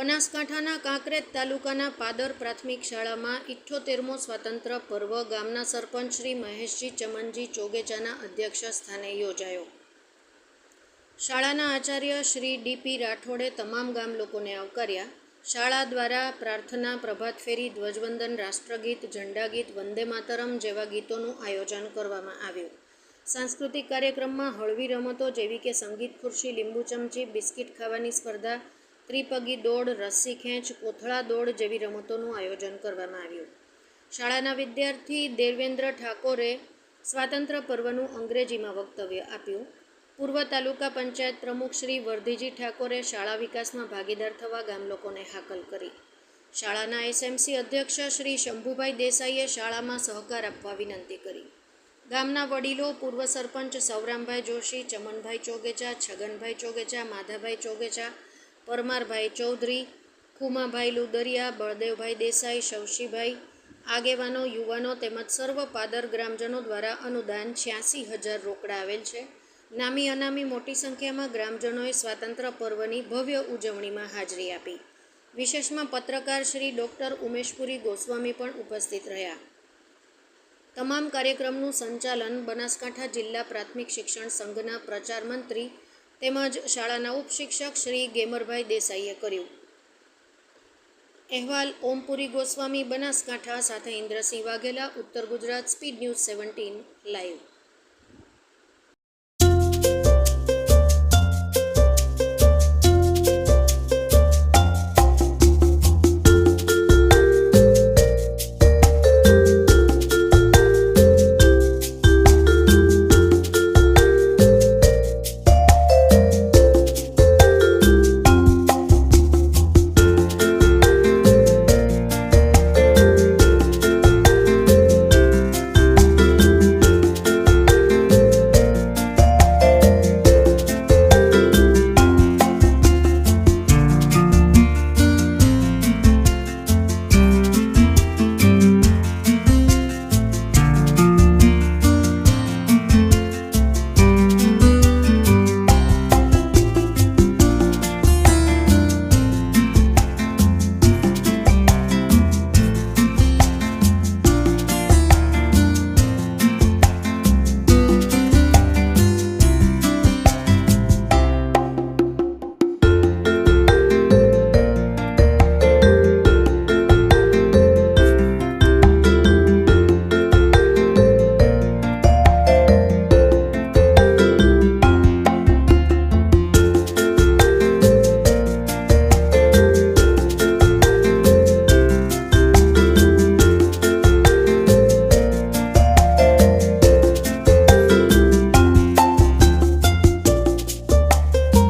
બનાસકાંઠાના કાંકરેજ તાલુકાના પાદર પ્રાથમિક શાળામાં ઇઠ્ઠોતેરમો સ્વાતંત્ર્ય પર્વ ગામના સરપંચ શ્રી મહેશજી ચમનજી ચોગેચાના અધ્યક્ષ સ્થાને યોજાયો. શાળાના આચાર્ય શ્રી ડીપી રાઠોડે તમામ ગામ લોકોને આવકાર્યા. શાળા દ્વારા પ્રાર્થના, પ્રભાત ફેરી, ધ્વજવંદન, રાષ્ટ્રગીત, ઝંડાગીત, વંદે માતરમ જેવા ગીતોનું આયોજન કરવામાં આવ્યું. સાંસ્કૃતિક કાર્યક્રમમાં હળવી રમતો જેવી કે સંગીત ખુરશી, લીંબુ ચમચી, બિસ્કિટ ખાવાની સ્પર્ધા ત્રિપગી દોડ, રસ્સી ખેંચ, કોથળા દોડ જેવી રમતોનું આયોજન કરવામાં આવ્યું. શાળાના વિદ્યાર્થી દેવેન્દ્ર ઠાકોરે સ્વાતંત્ર્ય પર્વનું અંગ્રેજીમાં વક્તવ્ય આપ્યું. પૂર્વ તાલુકા પંચાયત પ્રમુખ શ્રી વર્ધીજી ઠાકોરે શાળા વિકાસમાં ભાગીદાર થવા ગામ લોકોને હાકલ કરી. શાળાના એસએમસી અધ્યક્ષ શ્રી શંભુભાઈ દેસાઈએ શાળામાં સહકાર આપવા વિનંતી કરી. ગામના વડીલો, પૂર્વ સરપંચ સૌરામભાઈ જોશી, ચમનભાઈ ચોગેચા, છગનભાઈ ચોગેચા, માધાભાઈ ચોગેચા પરમારભાઈ ચૌધરી, ખુમાભાઈ લુદરિયા, બળદેવભાઈ દેસાઈ શવશીભાઈ આગેવાનો, યુવાનો તેમજ સર્વ પાદર ગ્રામજનો દ્વારા અનુદાન છ્યાસી હજાર રોકડા આવેલ છે. નામી અનામી મોટી સંખ્યામાં ગ્રામજનોએ સ્વાતંત્ર્ય પર્વની ભવ્ય ઉજવણીમાં હાજરી આપી. વિશેષમાં પત્રકાર શ્રી ડૉક્ટર ઉમેશપુરી ગોસ્વામી પણ ઉપસ્થિત રહ્યા. તમામ કાર્યક્રમનું સંચાલન બનાસકાંઠા જિલ્લા પ્રાથમિક શિક્ષણ સંઘના પ્રચાર મંત્રી તેમજ શાળાના ઉપશિક્ષક શ્રી ગેમરભાઈ દેસાઈએ કર્યું. અહેવાલ ઓમપુરી ગોસ્વામી, બનાસકાંઠા સાથે Indrasinh Vaghela, Uttar Gujarat, speed news seventeen, live.